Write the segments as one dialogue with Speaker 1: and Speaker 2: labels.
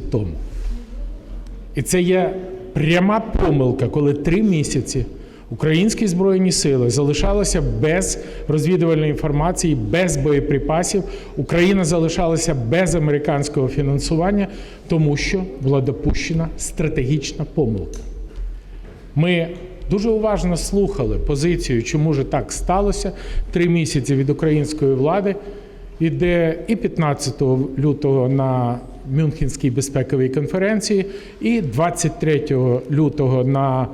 Speaker 1: тому. І це є пряма помилка, коли три місяці українські збройні сили залишалися без розвідувальної інформації, без боєприпасів. Україна залишалася без американського фінансування, тому що була допущена стратегічна помилка. Ми дуже уважно слухали позицію, чому ж так сталося. Три місяці від української влади іде і 15 лютого на Мюнхенській безпековій конференції, і 23 лютого на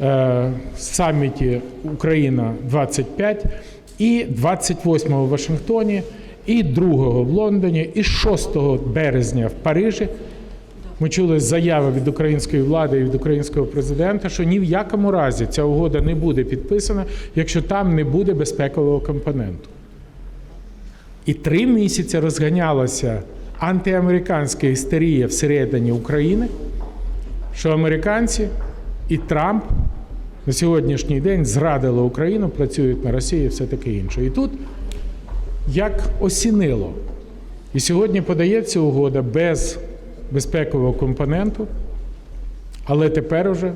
Speaker 1: е, саміті Україна 25, і 28 в Вашингтоні, і 2 в Лондоні, і 6 березня в Парижі. Ми чули заяви від української влади і від українського президента, що ні в якому разі ця угода не буде підписана, якщо там не буде безпекового компоненту. І три місяці розганялася антиамериканська істерія всередині України, що американці і Трамп на сьогоднішній день зрадили Україну, працюють на Росію і все таке інше. І тут як осінило. І сьогодні подається угода без безпекового компоненту, але тепер уже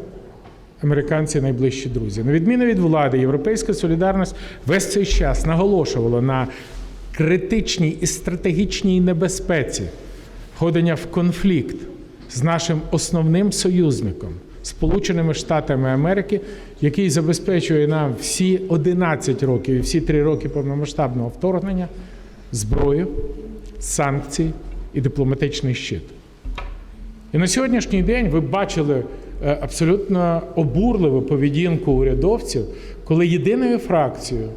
Speaker 1: американці найближчі друзі. На відміну від влади, Європейська солідарність весь цей час наголошувала на критичній і стратегічній небезпеці входення в конфлікт з нашим основним союзником. Сполученими Штатами Америки, який забезпечує нам всі 11 років і всі 3 роки повномасштабного вторгнення зброю, санкції і дипломатичний щит. І на сьогоднішній день ви бачили е, абсолютно обурливу поведінку урядовців, коли єдиною фракцією,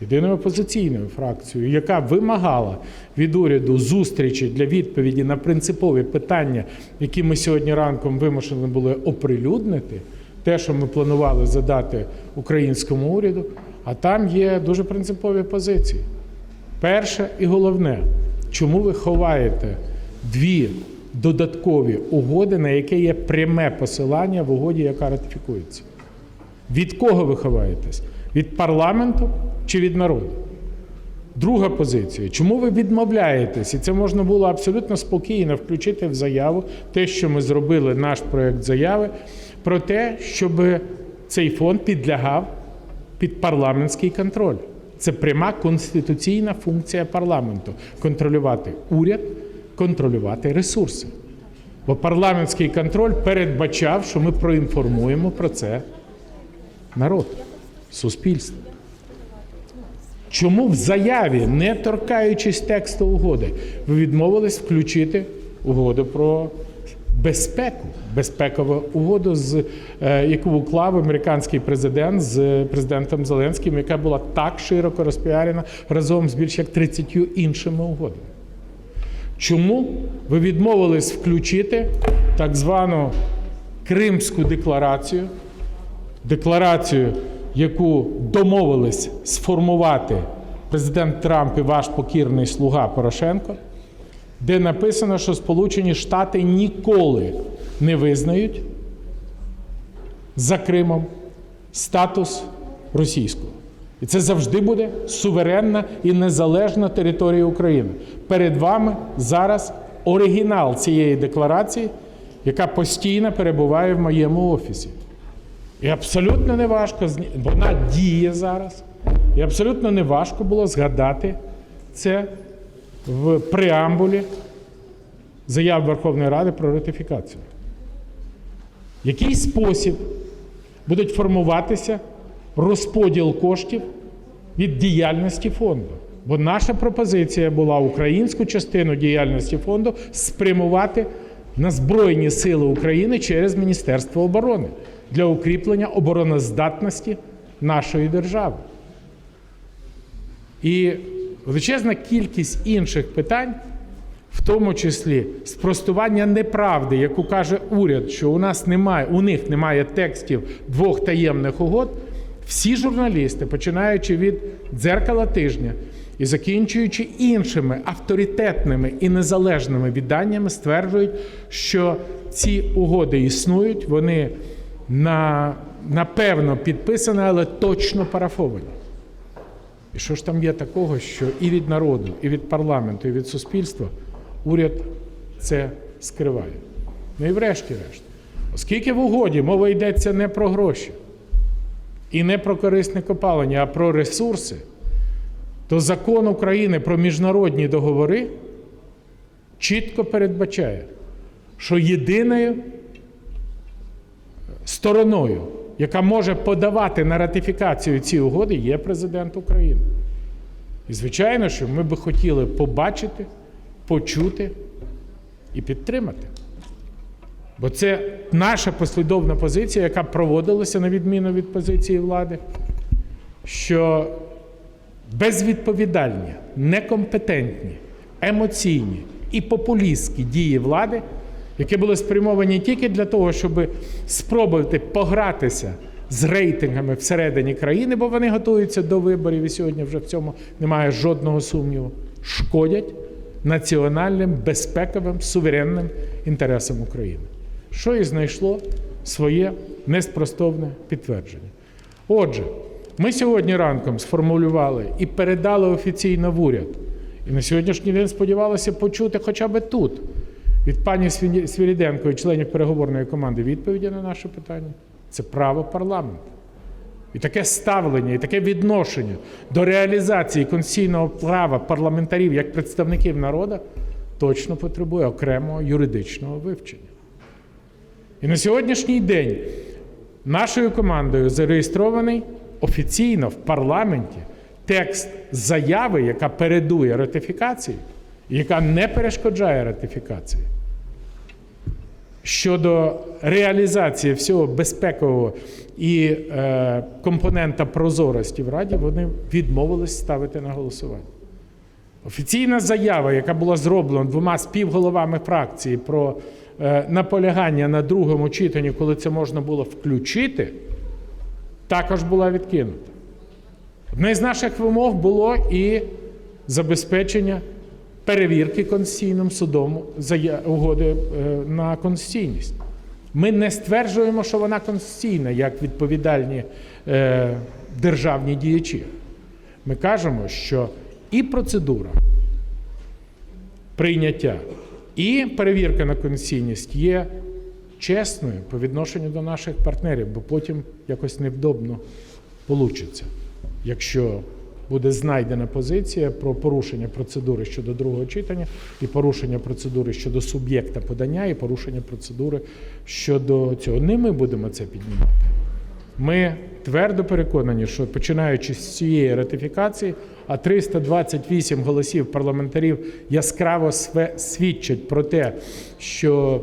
Speaker 1: єдиною опозиційною фракцією, яка вимагала від уряду зустрічі для відповіді на принципові питання, які ми сьогодні ранком вимушені були оприлюднити, те, що ми планували задати українському уряду, а там є дуже принципові позиції. Перше і головне, чому ви ховаєте дві додаткові угоди, на яке є пряме посилання в угоді, яка ратифікується? Від кого ви ховаєтесь? Від парламенту чи від народу? Друга позиція. Чому ви відмовляєтесь? І це можна було абсолютно спокійно включити в заяву те, що ми зробили наш проект заяви, про те, щоб цей фонд підлягав під парламентський контроль. Це пряма конституційна функція парламенту контролювати уряд, контролювати ресурси. Бо парламентський контроль передбачав, що ми проінформуємо про це народ, суспільство. Чому в заяві, не торкаючись тексту угоди, ви відмовились включити угоду про безпеку, безпекову угоду, з, е, яку уклав американський президент з президентом Зеленським, яка була так широко розпіарена разом з більш як 30 іншими угодами? Чому ви відмовились включити так звану Кримську декларацію, декларацію, яку домовились сформувати президент Трамп і ваш покірний слуга Порошенко, де написано, що Сполучені Штати ніколи не визнають за Кримом статус російського. І це завжди буде суверенна і незалежна територія України. Перед вами зараз оригінал цієї декларації, яка постійно перебуває в моєму офісі. І абсолютно не важко, вона діє зараз. І абсолютно не важко було згадати це в преамбулі заяв Верховної Ради про ратифікацію. Який спосіб будуть формуватися розподіл коштів від діяльності фонду? Бо наша пропозиція була українську частину діяльності фонду спрямувати на Збройні Сили України через Міністерство оборони для укріплення обороноздатності нашої держави. І величезна кількість інших питань, в тому числі спростування неправди, яку каже уряд, що у нас немає, у них немає текстів двох таємних угод. Всі журналісти, починаючи від дзеркала тижня і закінчуючи іншими авторитетними і незалежними відданнями, стверджують, що ці угоди існують, вони на, напевно підписані, але точно парафовані. І що ж там є такого, що і від народу, і від парламенту, і від суспільства уряд це скриває. Ну і врешті-решт, оскільки в угоді мова йдеться не про гроші і не про корисне копалення, а про ресурси, то закон України про міжнародні договори чітко передбачає, що єдиною стороною, яка може подавати на ратифікацію ці угоди, є президент України. І звичайно, що ми би хотіли побачити, почути і підтримати. Бо це наша послідовна позиція, яка проводилася на відміну від позиції влади, що безвідповідальні, некомпетентні, емоційні і популістські дії влади, які були спрямовані тільки для того, щоб спробувати погратися з рейтингами всередині країни, бо вони готуються до виборів, і сьогодні вже в цьому немає жодного сумніву, шкодять національним безпековим суверенним інтересам України, що і знайшло своє неспростовне підтвердження. Отже, ми сьогодні ранком сформулювали і передали офіційно в уряд. І на сьогоднішній день сподівалися почути хоча б тут від пані Свіріденко і членів переговорної команди відповіді на наше питання. Це право парламенту. І таке ставлення, і таке відношення до реалізації конституційного права парламентарів як представників народу точно потребує окремого юридичного вивчення. І на сьогоднішній день нашою командою зареєстрований офіційно в парламенті текст заяви, яка передує ратифікації, яка не перешкоджає ратифікації. Щодо реалізації всього безпекового і е, компонента прозорості в Раді, вони відмовились ставити на голосування. Офіційна заява, яка була зроблена двома співголовами фракції про е, наполягання на другому читанні, коли це можна було включити, також була відкинута. Одне з наших вимог було і забезпечення перевірки Конституційним судом угоди е, на конституційність. Ми не стверджуємо, що вона конституційна, як відповідальні е, державні діячі. Ми кажемо, що і процедура прийняття, і перевірка на конституційність є чесною по відношенню до наших партнерів, бо потім якось невдобно получиться, якщо буде знайдена позиція про порушення процедури щодо другого читання, і порушення процедури щодо суб'єкта подання, і порушення процедури щодо цього. Не ми будемо це піднімати. Ми твердо переконані, що починаючи з цієї ратифікації, а 328 голосів парламентарів яскраво свідчать про те, що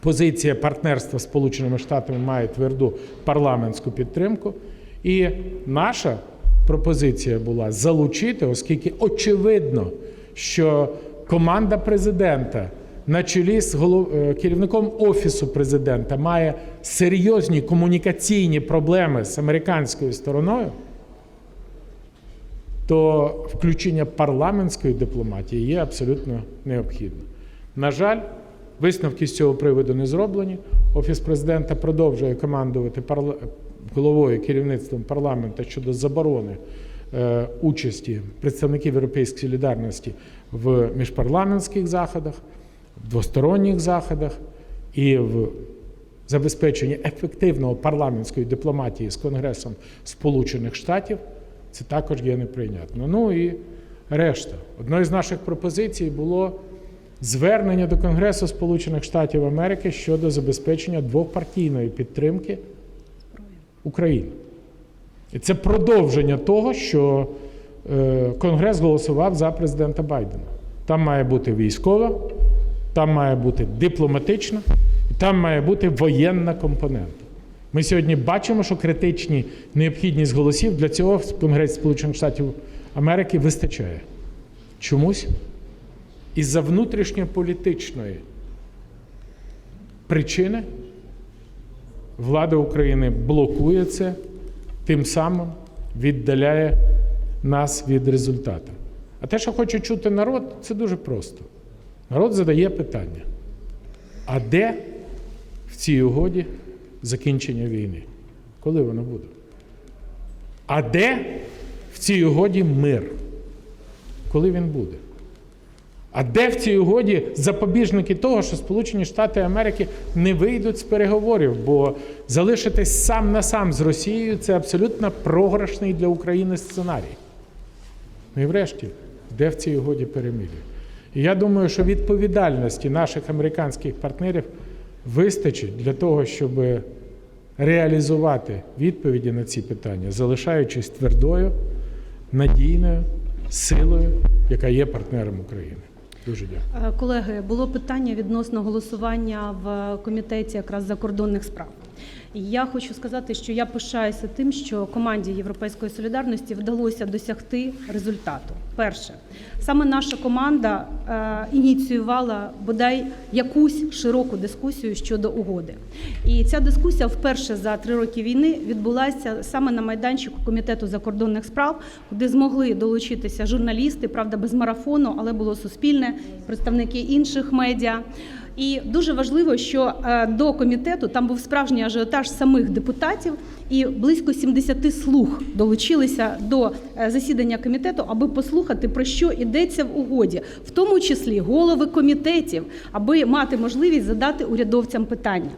Speaker 1: позиція партнерства з Сполученими Штатами має тверду парламентську підтримку. І наша пропозиція була залучити, оскільки очевидно, що команда президента на чолі з е, керівником офісу президента має серйозні комунікаційні проблеми з американською стороною, то включення парламентської дипломатії є абсолютно необхідним. На жаль, висновки з цього приводу не зроблені. Офіс президента продовжує командувати парла... головою керівництвом парламенту щодо заборони е, участі представників Європейської солідарності в міжпарламентських заходах, в двосторонніх заходах і в забезпеченні ефективного парламентської дипломатії з Конгресом Сполучених Штатів. Це також є неприйнятно. Ну і решта. Одною з наших пропозицій було звернення до Конгресу Сполучених Штатів Америки щодо забезпечення двопартійної підтримки України. І це продовження того, що е, Конгрес голосував за президента Байдена. Там має бути військова, там має бути дипломатична, і там має бути воєнна компонента. Ми сьогодні бачимо, що критичні необхідність голосів для цього в Конгресі Сполучених Штатів Америки вистачає. Чомусь із-за внутрішньополітичної причини влада України блокує це, тим самим віддаляє нас від результату. А те, що хоче чути народ, це дуже просто. Народ задає питання: а де в цій угоді закінчення війни? Коли воно буде? А де в цій угоді мир? Коли він буде? А де в цій угоді запобіжники того, що Сполучені Штати Америки не вийдуть з переговорів, бо залишитись сам на сам з Росією це абсолютно програшний для України сценарій. Ну і врешті, де в цій угоді перемир'я? І я думаю, що відповідальності наших американських партнерів вистачить для того, щоб реалізувати відповіді на ці питання, залишаючись твердою, надійною силою, яка є партнером України. Дуже дякую.
Speaker 2: Е, Колеги, було питання відносно голосування в комітеті якраз закордонних справ. Я хочу сказати, що я пишаюся тим, що команді Європейської солідарності вдалося досягти результату. Перше, саме наша команда е, ініціювала бодай якусь широку дискусію щодо угоди. І ця дискусія вперше за три роки війни відбулася саме на майданчику комітету закордонних справ, куди змогли долучитися журналісти, правда, без марафону, але було суспільне, представники інших медіа. І дуже важливо, що е, до комітету там був справжній ажіотаж самих депутатів, і близько 70 слуг долучилися до е, засідання комітету, аби послухати про що йдеться в угоді, в тому числі голови комітетів, аби мати можливість задати урядовцям питання.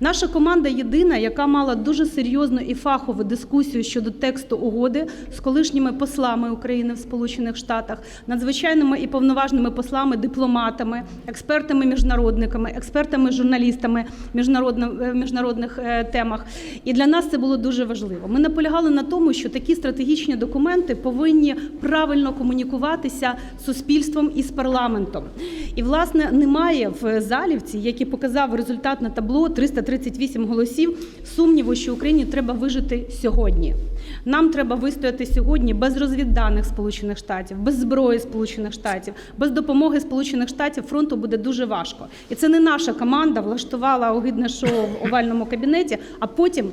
Speaker 2: Наша команда єдина, яка мала дуже серйозну і фахову дискусію щодо тексту угоди з колишніми послами України в Сполучених Штатах, надзвичайними і повноважними послами, дипломатами, експертами міжнародниками, експертами, журналістами міжнародних е, темах. І для нас це було дуже важливо. Ми наполягали на тому, що такі стратегічні документи повинні правильно комунікуватися з суспільством і з парламентом. І власне немає в залівці, який показав результат на табло 338 голосів. Сумніву, що Україні треба вижити сьогодні. Нам треба вистояти сьогодні без розвідданих Сполучених Штатів, без зброї Сполучених Штатів, без допомоги Сполучених Штатів фронту буде дуже важко. І це не наша команда влаштувала огидне шоу в овальному кабінеті, а потім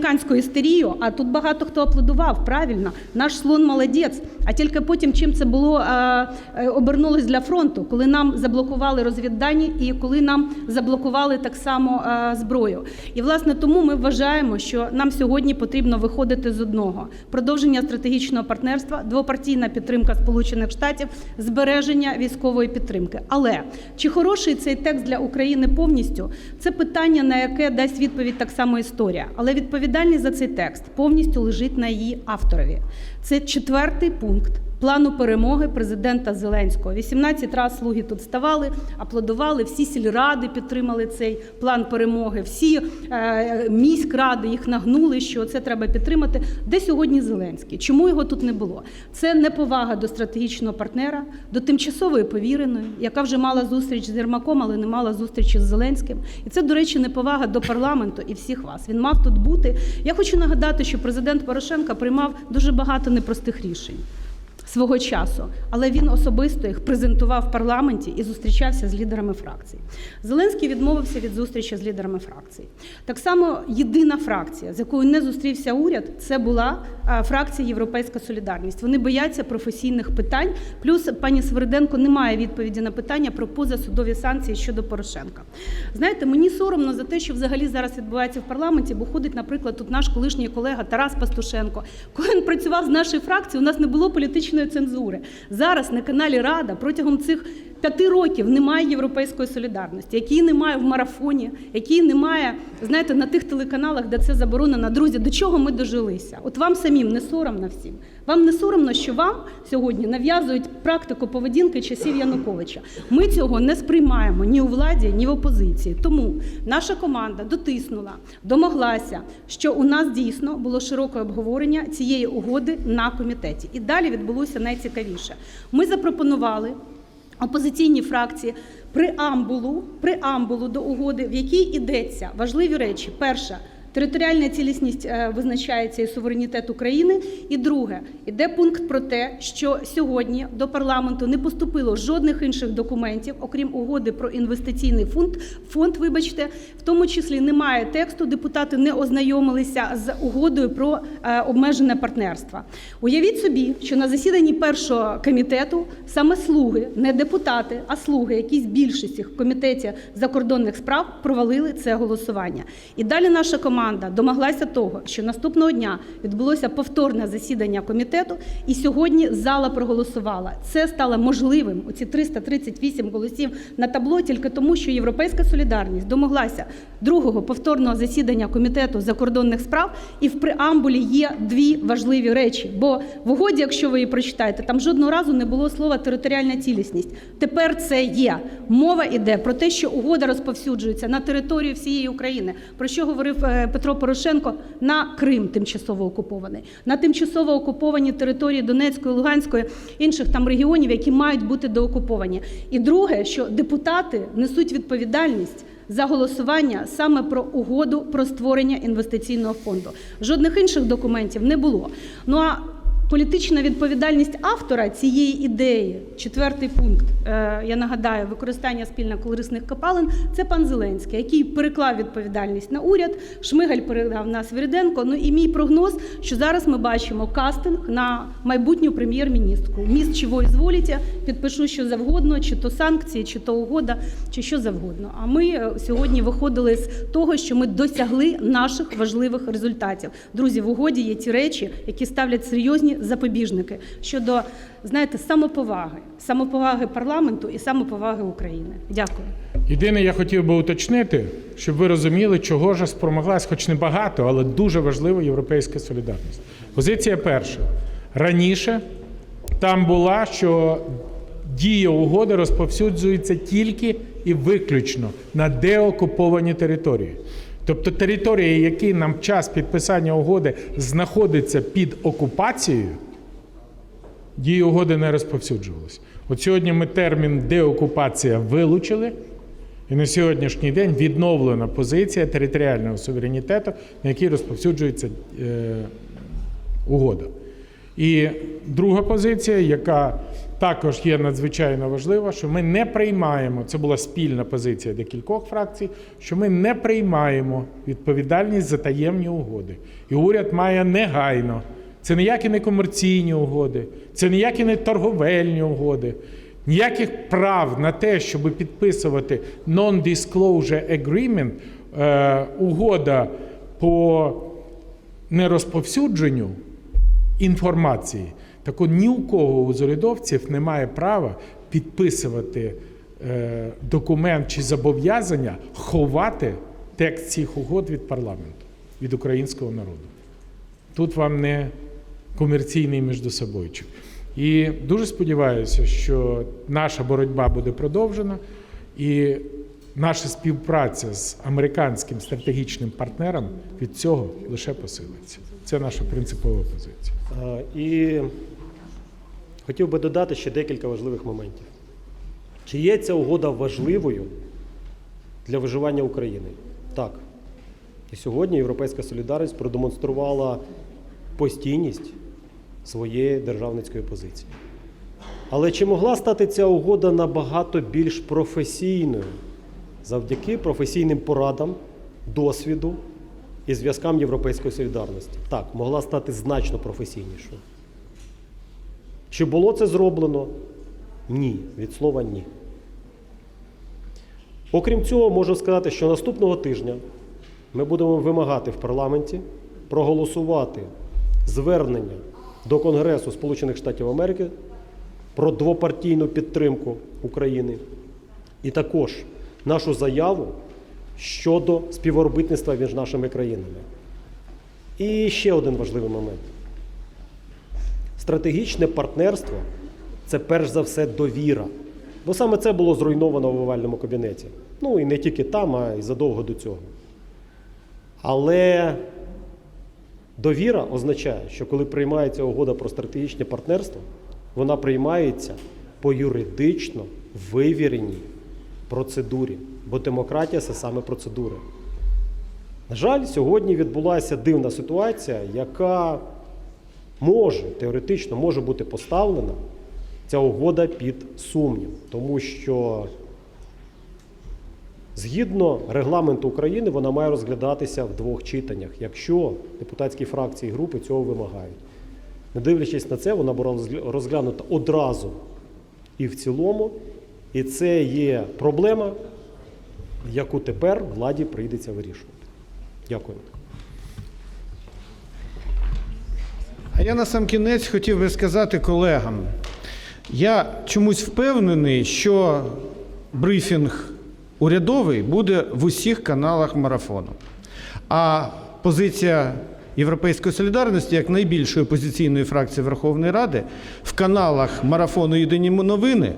Speaker 2: антиамериканську істерію. А тут багато хто аплодував. Правильно, наш слон молодець. А тільки потім, чим це було е, е, обернулось для фронту, коли нам заблокували розвіддані і коли нам заблокували так само е, зброю. І власне тому ми вважаємо, що нам сьогодні потрібно виходити з одного: продовження стратегічного партнерства, двопартійна підтримка Сполучених Штатів, збереження військової підтримки. Але чи хороший цей текст для України повністю? Це питання, на яке дасть відповідь так само історія. Але відповідальність за цей текст повністю лежить на її авторові. Це четвертий пункт плану перемоги президента Зеленського. 18 разів слуги тут ставали, аплодували, всі сільради підтримали цей план перемоги, всі е, міськради їх нагнули, що це треба підтримати. Де сьогодні Зеленський? Чому його тут не було? Це неповага до стратегічного партнера, до тимчасової повіреної, яка вже мала зустріч з Єрмаком, але не мала зустрічі з Зеленським. І це, до речі, неповага до парламенту і всіх вас. Він мав тут бути. Я хочу нагадати, що президент Порошенко приймав дуже багато непростих рішень свого часу, але він особисто їх презентував в парламенті і зустрічався з лідерами фракцій. Зеленський відмовився від зустрічі з лідерами фракцій. Так само єдина фракція, з якою не зустрівся уряд, це була фракція Європейська Солідарність. Вони бояться професійних питань. Плюс пані Свериденко не має відповіді на питання про позасудові санкції щодо Порошенка. Знаєте, мені соромно за те, що взагалі зараз відбувається в парламенті, бо ходить, наприклад, тут наш колишній колега Тарас Пастушенко. Коли він працював з нашою фракцією, у нас не було політичної цензури. Зараз на каналі Рада протягом цих п'яти років немає європейської солідарності, якої немає в марафоні, якої немає, знаєте, на тих телеканалах, де це заборонено. Друзі, до чого ми дожилися? От вам самим не соромно всім. Вам не соромно, що вам сьогодні нав'язують практику поведінки часів Януковича. Ми цього не сприймаємо ні у владі, ні в опозиції. Тому наша команда дотиснула, домоглася, що у нас дійсно було широке обговорення цієї угоди на комітеті. І далі відбулося найцікавіше. Ми запропонували опозиційні фракції преамбулу, преамбулу до угоди, в якій йдеться важливі речі. Перша Територіальна цілісність е, визначається і суверенітет України. І друге, іде пункт про те, що сьогодні до парламенту не поступило жодних інших документів, окрім угоди про інвестиційний фонд. Фонд, вибачте, в тому числі немає тексту. Депутати не ознайомилися з угодою про е, обмежене партнерство. Уявіть собі, що на засіданні першого комітету саме слуги, не депутати, а слуги, якісь більшості в комітеті закордонних справ провалили це голосування. І далі наша команда команда домоглася того, що наступного дня відбулося повторне засідання комітету, і сьогодні зала проголосувала. Це стало можливим. Оці 338 голосів на табло тільки тому, що Європейська солідарність домоглася другого повторного засідання комітету закордонних справ, і в преамбулі є дві важливі речі. Бо в угоді, якщо ви її прочитаєте, там жодного разу не було слова територіальна цілісність. Тепер це є. Мова йде про те, що угода розповсюджується на територію всієї України. Про що говорив е, Петро Порошенко на Крим, тимчасово окупований, на тимчасово окуповані території Донецької, Луганської, інших там регіонів, які мають бути доокуповані. І друге, що депутати несуть відповідальність. За голосування саме про угоду про створення інвестиційного фонду. Жодних інших документів не було. Ну а політична відповідальність автора цієї ідеї, четвертий пункт, е, я нагадаю, використання спільно корисних копалин, це пан Зеленський, який переклав відповідальність на уряд. Шмигаль передав на Свириденко. Ну і мій прогноз, що зараз ми бачимо кастинг на майбутню прем'єр-міністрку. Міст чого ізволіте, підпишу що завгодно, чи то санкції, чи то угода, чи що завгодно. А ми е, сьогодні виходили з того, що ми досягли наших важливих результатів. Друзі, в угоді є ті речі, які ставлять серйозні запобіжники щодо знаєте самоповаги, самоповаги парламенту і самоповаги України. Дякую.
Speaker 1: Єдине, я хотів би уточнити, щоб ви розуміли, чого ж спромоглась, хоч не багато, але дуже важлива європейська солідарність. Позиція перша. Раніше там була, що дія угоди розповсюджується тільки і виключно на деокуповані території. Тобто території, які нам час підписання угоди знаходяться під окупацією, дії угоди не розповсюджувалися. От сьогодні ми термін деокупація вилучили, і на сьогоднішній день відновлена позиція територіального суверенітету, на який розповсюджується е, угода. І друга позиція, яка також є надзвичайно важлива, що ми не приймаємо, це була спільна позиція декількох фракцій, що ми не приймаємо відповідальність за таємні угоди. І уряд має негайно. Це ніякі не комерційні угоди, це ніякі не торговельні угоди, ніяких прав на те, щоб підписувати non-disclosure agreement, е, угода по нерозповсюдженню інформації. Так от ні у кого з урядовців немає права підписувати е, документ чи зобов'язання ховати текст цих угод від парламенту, від українського народу. Тут вам не комерційний міждособойчик. І дуже сподіваюся, що наша боротьба буде продовжена, і наша співпраця з американським стратегічним партнером від цього лише посилиться. Це наша принципова позиція.
Speaker 3: І хотів би додати ще декілька важливих моментів. Чи є ця угода важливою для виживання України? Так. І сьогодні Європейська солідарність продемонструвала постійність своєї державницької позиції. Але чи могла стати ця угода набагато більш професійною завдяки професійним порадам, досвіду і зв'язкам Європейської солідарності? Так, могла стати значно професійнішою. Чи було це зроблено? Ні. Від слова ні. Окрім цього, можу сказати, що наступного тижня ми будемо вимагати в парламенті проголосувати звернення до Конгресу Сполучених Штатів Америки про двопартійну підтримку України і також нашу заяву щодо співробітництва між нашими країнами. І ще один важливий момент. Стратегічне партнерство це перш за все довіра. Бо саме це було зруйновано в овальному кабінеті. Ну і не тільки там, а й задовго до цього. Але довіра означає, що коли приймається угода про стратегічне партнерство, вона приймається по юридично вивіреній процедурі. Бо демократія це саме процедура. На жаль, сьогодні відбулася дивна ситуація, яка може теоретично може бути поставлена ця угода під сумнів, тому що згідно регламенту України вона має розглядатися в двох читаннях, якщо депутатські фракції і групи цього вимагають. Не дивлячись на це, вона була розглянута одразу і в цілому, і це є проблема, яку тепер владі прийдеться вирішувати. Дякую.
Speaker 4: А я на сам кінець хотів би сказати колегам. Я чомусь впевнений, що брифінг урядовий буде в усіх каналах марафону. А позиція Європейської солідарності як найбільшої опозиційної фракції Верховної Ради в каналах марафону Єдині новини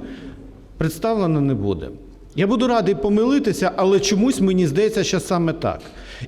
Speaker 4: представлена не буде. Я буду радий помилитися, але чомусь мені здається, що саме так.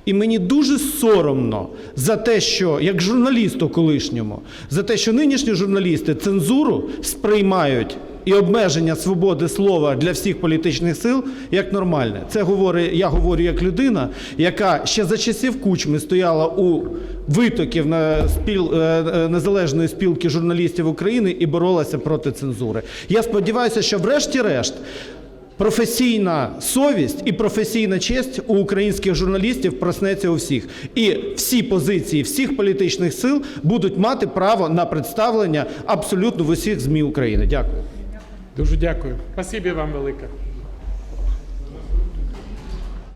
Speaker 4: І мені дуже соромно за те, що як журналісту колишньому, за те, що нинішні журналісти цензуру сприймають і обмеження свободи слова для всіх політичних сил як нормальне. Це говорить, я говорю як людина, яка ще за часів кучми стояла у витоків на спіл е, е, незалежної спілки журналістів України і боролася проти цензури. Я сподіваюся, що врешті-решт. Професійна совість і професійна честь у українських журналістів проснеться у всіх, і всі позиції всіх політичних сил будуть мати право на представлення абсолютно в усіх змі України. Дякую.
Speaker 1: Дуже дякую. Спасибі вам велике.